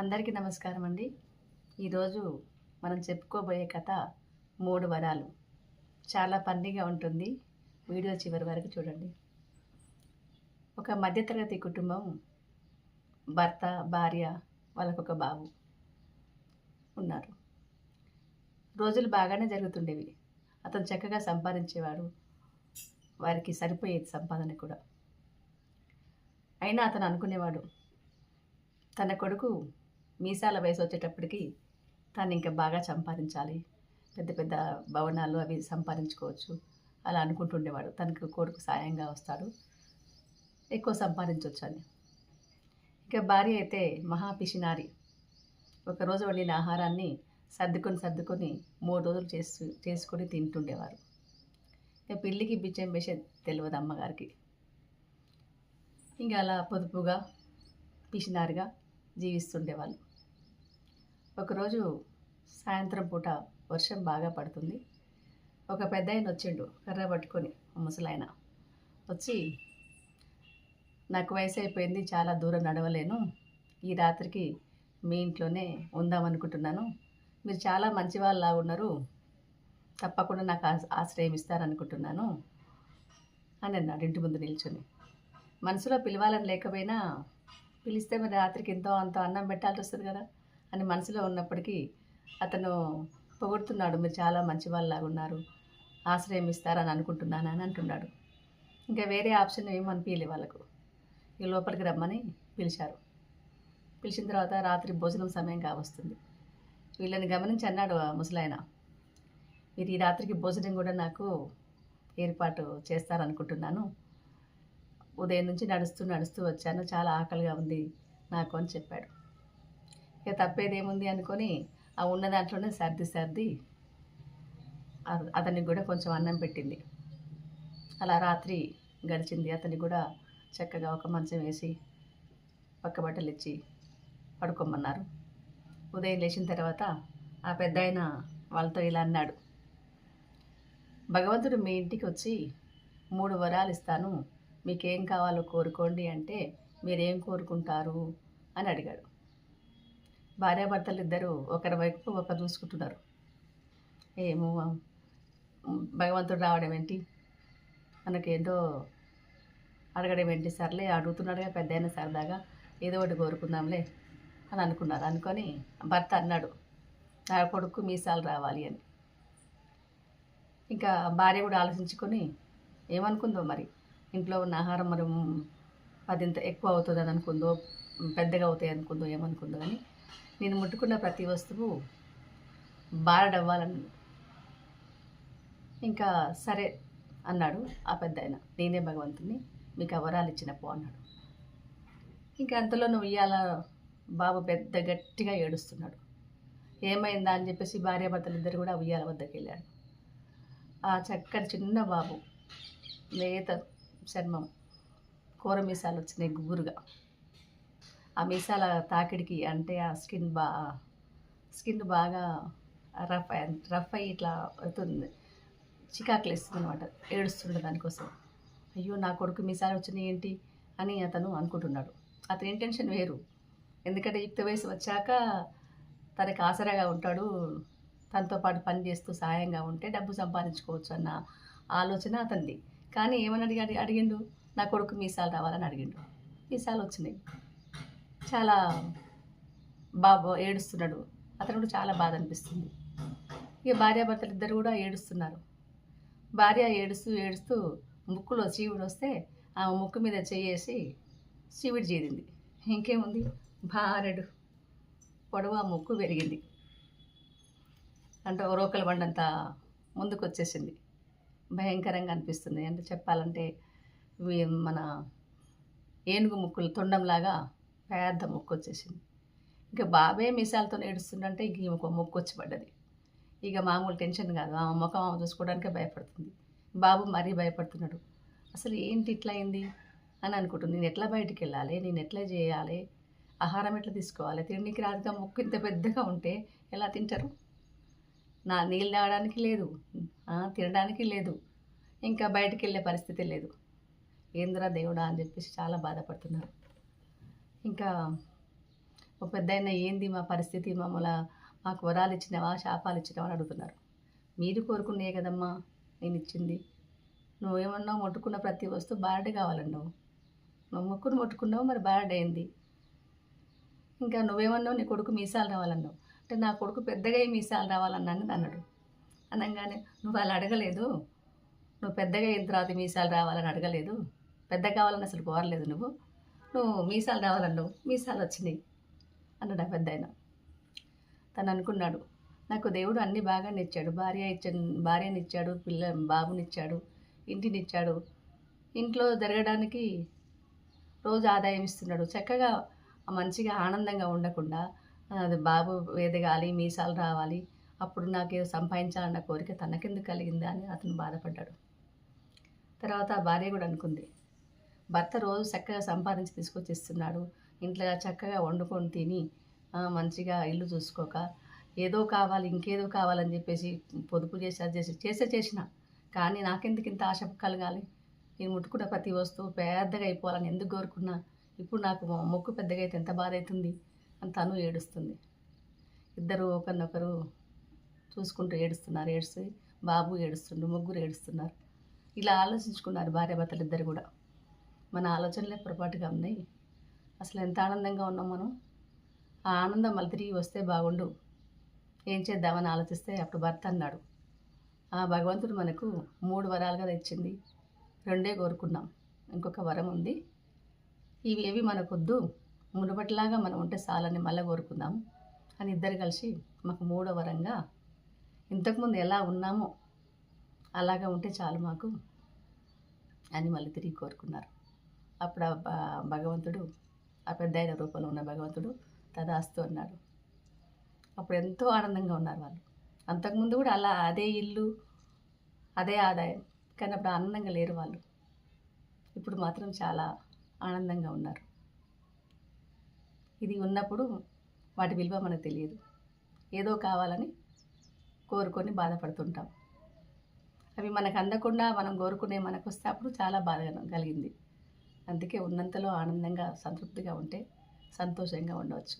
అందరికీ నమస్కారం అండి. ఈరోజు మనం చెప్పుకోబోయే కథ మూడు వరాలు. చాలా ఫన్నీగా ఉంటుంది. వీడియో చివరి వరకు చూడండి. ఒక మధ్యతరగతి కుటుంబం భర్త భార్య వాళ్ళకు ఒక బాబు ఉన్నారు. రోజులు బాగానే జరుగుతుండేవి. అతను చక్కగా సంపాదించేవాడు. వారికి సరిపోయేది సంపాదన కూడా. అయినా అతను అనుకునేవాడు తన కొడుకు మీసాల వయసు వచ్చేటప్పటికి తను ఇంకా బాగా సంపాదించాలి. పెద్ద పెద్ద భవనాలు అవి సంపాదించుకోవచ్చు. అలా అనుకుంటుండేవాడు. తనకు కొడుకు సాయంగా వస్తాడు. ఎక్కువ సంపాదించవచ్చు అని ఇక భార్య అయితే మహాపిషినారి ఒకరోజు వండిన ఆహారాన్ని సర్దుకొని సర్దుకొని మూడు రోజులు చేసు చేసుకొని తింటుండేవారు. ఇక పిల్లికి బిచ్చం వేసే తెలియదు అమ్మగారికి. ఇంకా అలా పొదుపుగా పిషినారిగా జీవిస్తుండేవాళ్ళు. ఒకరోజు సాయంత్రం పూట వర్షం బాగా పడుతుంది. ఒక పెద్ద ఆయన వచ్చిండు కర్ర పట్టుకొని ముసలాయన. వచ్చి నాకు వయసు అయిపోయింది చాలా దూరం నడవలేను. ఈ రాత్రికి మీ ఇంట్లోనే ఉందాం అనుకుంటున్నాను. మీరు చాలా మంచి వాళ్ళలా ఉన్నారు. తప్పకుండా నాకు ఆశ- ఆశ్రయం ఇస్తారనుకుంటున్నాను అని అన్నాడు ఇంటి ముందు నిల్చొని. మనసులో పిలవాలని లేకపోయినా పిలిస్తే మరి రాత్రికి ఎంతో అంత అన్నం పెట్టాల్సి వస్తుంది కదా. అని మనసులో ఉన్నప్పటికీ అతను పొగుడుతున్నాడు మీరు చాలా మంచి వాళ్ళలాగా ఉన్నారు ఆశ్రయం ఇస్తారని అనుకుంటున్నాను అని అంటున్నాడు. ఇంకా వేరే ఆప్షన్ ఏమనిపించలే వాళ్ళకు. ఈ లోపలికి రమ్మని పిలిచారు. పిలిచిన తర్వాత రాత్రి భోజనం సమయం కావస్తుంది. వీళ్ళని గమనించి అన్నాడు ఆ ముసలాయన మీరు ఈ రాత్రికి భోజనం కూడా నాకు ఏర్పాటు చేస్తారనుకుంటున్నాను. ఉదయం నుంచి నడుస్తూ నడుస్తూ వచ్చాను. చాలా ఆకలిగా ఉంది నాకు అని చెప్పాడు. ఇక తప్పేదేముంది అనుకొని ఆ ఉన్న దాంట్లోనే సర్ది సర్ది అతనికి కూడా కొంచెం అన్నం పెట్టింది. అలా రాత్రి గడిచింది. అతనికి కూడా చక్కగా ఒక మంచం వేసి పక్క బట్టలు ఇచ్చి పడుకోమన్నారు. ఉదయం లేచిన తర్వాత ఆ పెద్ద ఆయన వాళ్ళతో ఇలా అన్నాడు. భగవంతుడు మీ ఇంటికి వచ్చి మూడు వరాలు ఇస్తాను. మీకేం కావాలో కోరుకోండి అంటే మీరేం కోరుకుంటారు అని అడిగాడు. భార్యాభర్తలు ఇద్దరు ఒకరి వైపు ఒకరు చూసుకుంటున్నారు. ఏమో భగవంతుడు రావడం ఏంటి? మనకేదో అడగడం ఏంటి? సర్లే అడుగుతున్నాడుగా పెద్ద అయినా సరదాగా ఏదో ఒకటి కోరుకుందాంలే అని అనుకున్నారు. అనుకొని భర్త అన్నాడు నా కొడుకు మీసాలు రావాలి అని. ఇంకా భార్య కూడా ఆలోచించుకొని ఏమనుకుందో మరి? ఇంట్లో ఉన్న ఆహారం మరి మ్, పదింత ఎక్కువ అవుతుంది అని అనుకుందో పెద్దగా అవుతాయి అనుకుందో ఏమనుకుందో అని నేను ముట్టుకున్న ప్రతి వస్తువు బారడవ్వాలని. ఇంకా సరే అన్నాడు ఆ పెద్ద ఆయన నేనే భగవంతుని మీకు అవరాలు ఇచ్చినప్పు ఇచ్చిన పో అన్నాడు. ఇంకా అంతలో నువ్వు ఇవాళ బాబు పెద్ద గట్టిగా ఏడుస్తున్నాడు. ఏమైందా అని చెప్పేసి భార్యాభర్తలు ఇద్దరు కూడా ఉయ్యాల వద్దకు వెళ్ళాడు ఆ చక్కటి చిన్న బాబు లేత చర్మం కూరమీసాలు వచ్చినాయి గుబురుగా ఆ మీసాల తాకిడికి అంటే ఆ స్కిన్ బా స్కిన్ బాగా రఫ్ అయి రఫ్ అయ్యి ఇట్లా అవుతుంది. చికాకులు ఇస్తుంది అనమాట ఏడుస్తుండే దానికోసం. అయ్యో నా కొడుకు మీసాలు వచ్చినాయి ఏంటి అని అతను అనుకుంటున్నాడు. అతని ఇంటెన్షన్ వేరు. ఎందుకంటే యుక్త వయసు వచ్చాక తనకి ఆసరాగా ఉంటాడు. తనతో పాటు పని చేస్తూ సహాయంగా ఉంటే డబ్బు సంపాదించుకోవచ్చు అన్న ఆలోచన అతనిది. కానీ ఏమని అడిగి అడిగిండు నా కొడుకు మీసాలు రావాలని అడిగిండు. మీసాలు వచ్చినాయి. చాలా బాబు ఏడుస్తున్నాడు. అతను కూడా చాలా బాధ అనిపిస్తుంది. ఇక భార్యాభర్తలు ఇద్దరు కూడా ఏడుస్తున్నారు. భార్య ఏడుస్తూ ఏడుస్తూ ముక్కులో చీవుడు వస్తే ఆ ముక్కు మీద చేయేసి చీవిడి చేరింది. ఇంకేముంది? భారెడు పొడవు ఆ ముక్కు పెరిగింది. అంటే రోకల బండంత ముందుకు వచ్చేసింది భయంకరంగా అనిపిస్తుంది. అంటే చెప్పాలంటే మన ఏనుగు ముక్కులు తొండంలాగా పెద్ద ముక్కు వచ్చేసింది ఇంకా బాబే మీసాలతో ఏడుస్తుందంటే ఇంక ఈమెకు ఒక ముక్కు వచ్చి పడ్డది. ఇక మామూలు టెన్షన్ కాదు. ఆ ముఖం ఆమె చూసుకోవడానికే భయపడుతుంది. బాబు మరీ భయపడుతున్నాడు. అసలు ఏంటి ఇట్లా అయింది? అని అనుకుంటుంది. నేను ఎట్లా బయటికి వెళ్ళాలి? నేను ఎట్లా చేయాలి? ఆహారం ఎట్లా తీసుకోవాలి? తిండికి రాదుగా ముక్కు ఇంత పెద్దగా ఉంటే ఎలా తింటారు? నా నీళ్ళు తాగడానికి లేదు. తినడానికి లేదు. ఇంకా బయటికి వెళ్ళే పరిస్థితి లేదు. ఏందిరా దేవుడా అని చెప్పేసి చాలా బాధపడుతున్నారు. ఇంకా ఓ పెద్ద ఏంది మా పరిస్థితి? మమ్మల్ని మాకు వరాలు ఇచ్చినావా శాపాలు ఇచ్చినావా అని అడుగుతున్నారు. మీరు కోరుకునే కదమ్మా నేను ఇచ్చింది. నువ్వేమన్నా ముట్టుకున్న ప్రతి వస్తువు బారడే కావాలండి నువ్వు. నువ్వు ముక్కును ముట్టుకున్నావు మరి బారడ్ అయింది. ఇంకా నువ్వేమన్నావు నీ కొడుకు మీసాలు రావాలన్నావు. అంటే నా కొడుకు పెద్దగా ఈ మీసాలు రావాలన్నాను అన్నాడు. అనగానే నువ్వు అలా అడగలేదు? నువ్వు పెద్దగా అయిన తర్వాత మీసాలు రావాలని అడగలేదు? పెద్ద కావాలని అసలు కోరలేదు నువ్వు? నువ్వు మీసాలు రావాలన్నావు మీసాలు వచ్చినాయి అన్నాడు ఆ పెద్ద ఆయన తను అనుకున్నాడు నాకు దేవుడు అన్ని బాగానే ఇచ్చాడు భార్య ఇచ్చాడు భార్యనిచ్చాడు పిల్ల బాబునిచ్చాడు ఇంటినిచ్చాడు. ఇంట్లో జరగడానికి రోజు ఆదాయం ఇస్తున్నాడు. చక్కగా మంచిగా ఆనందంగా ఉండకుండా అది బాబు ఎదగాలి మీసాలు రావాలి అప్పుడు నాకు సంపాదించాలన్న కోరిక తనకెందుకు కలిగిందా అని అతను బాధపడ్డాడు. తర్వాత భార్య కూడా అనుకుంది భర్త రోజు చక్కగా సంపాదించి తీసుకొచ్చి ఇస్తున్నాడు ఇంట్లో చక్కగా వండుకొని తిని మంచిగా ఇల్లు చూసుకోక ఏదో కావాలి ఇంకేదో కావాలని చెప్పేసి పొదుపు చేసి అది చేసి చేసే చేసిన. కానీ నాకెందుకు ఇంత ఆశ కలగాలి? నేను ముట్టుకున్న ప్రతి వస్తువు పెద్దగా అయిపోవాలని ఎందుకు కోరుకున్నా? ఇప్పుడు నాకు మొక్కు పెద్దగా అయితే ఎంత బాధ అవుతుంది అని తను ఏడుస్తుంది. ఇద్దరు ఒకరినొకరు చూసుకుంటూ ఏడుస్తున్నారు. ఏడుస్తూ బాబు ఏడుస్తుండు ముగ్గురు ఏడుస్తున్నారు. ఇలా ఆలోచించుకున్నారు భార్యాభర్తలు ఇద్దరు కూడా. మన ఆలోచనలే పొరపాటుగా ఉన్నాయి. అసలు ఎంత ఆనందంగా ఉన్నాం మనం? ఆ ఆనందం మళ్ళీ తిరిగి వస్తే బాగుండు. ఏం చేద్దామని ఆలోచిస్తే అప్పుడు భర్త అన్నాడు. ఆ భగవంతుడు మనకు మూడు వరాలుగా తెచ్చింది. రెండే కోరుకున్నాం. ఇంకొక వరం ఉంది. ఇవి ఏవి మనకొద్దు. మునుపటిలాగా మనం ఉంటే చాలని మళ్ళీ కోరుకుందాం అని ఇద్దరు కలిసి మాకు మూడో వరంగా ఇంతకుముందు ఎలా ఉన్నామో అలాగా ఉంటే చాలు మాకు అని మళ్ళీ తిరిగి కోరుకున్నారు. అప్పుడు ఆ భగవంతుడు ఆ పెద్ద రూపంలో ఉన్న భగవంతుడు తదాస్తు అన్నాడు అప్పుడు ఎంతో ఆనందంగా ఉన్నారు వాళ్ళు. అంతకుముందు కూడా అలా అదే ఇల్లు అదే ఆదాయం కానీ అప్పుడు ఆనందంగా లేరు వాళ్ళు. ఇప్పుడు మాత్రం చాలా ఆనందంగా ఉన్నారు. ఇది ఉన్నప్పుడు వాటి విలువ మనకు తెలియదు. ఏదో కావాలని కోరుకొని బాధపడుతుంటాం. అవి మనకు అందకుండా మనం కోరుకునే మనకు వస్తే అప్పుడు చాలా బాధ కలిగింది. అందుకే ఉన్నంతలో ఆనందంగా సంతృప్తిగా ఉంటే సంతోషంగా ఉండవచ్చు.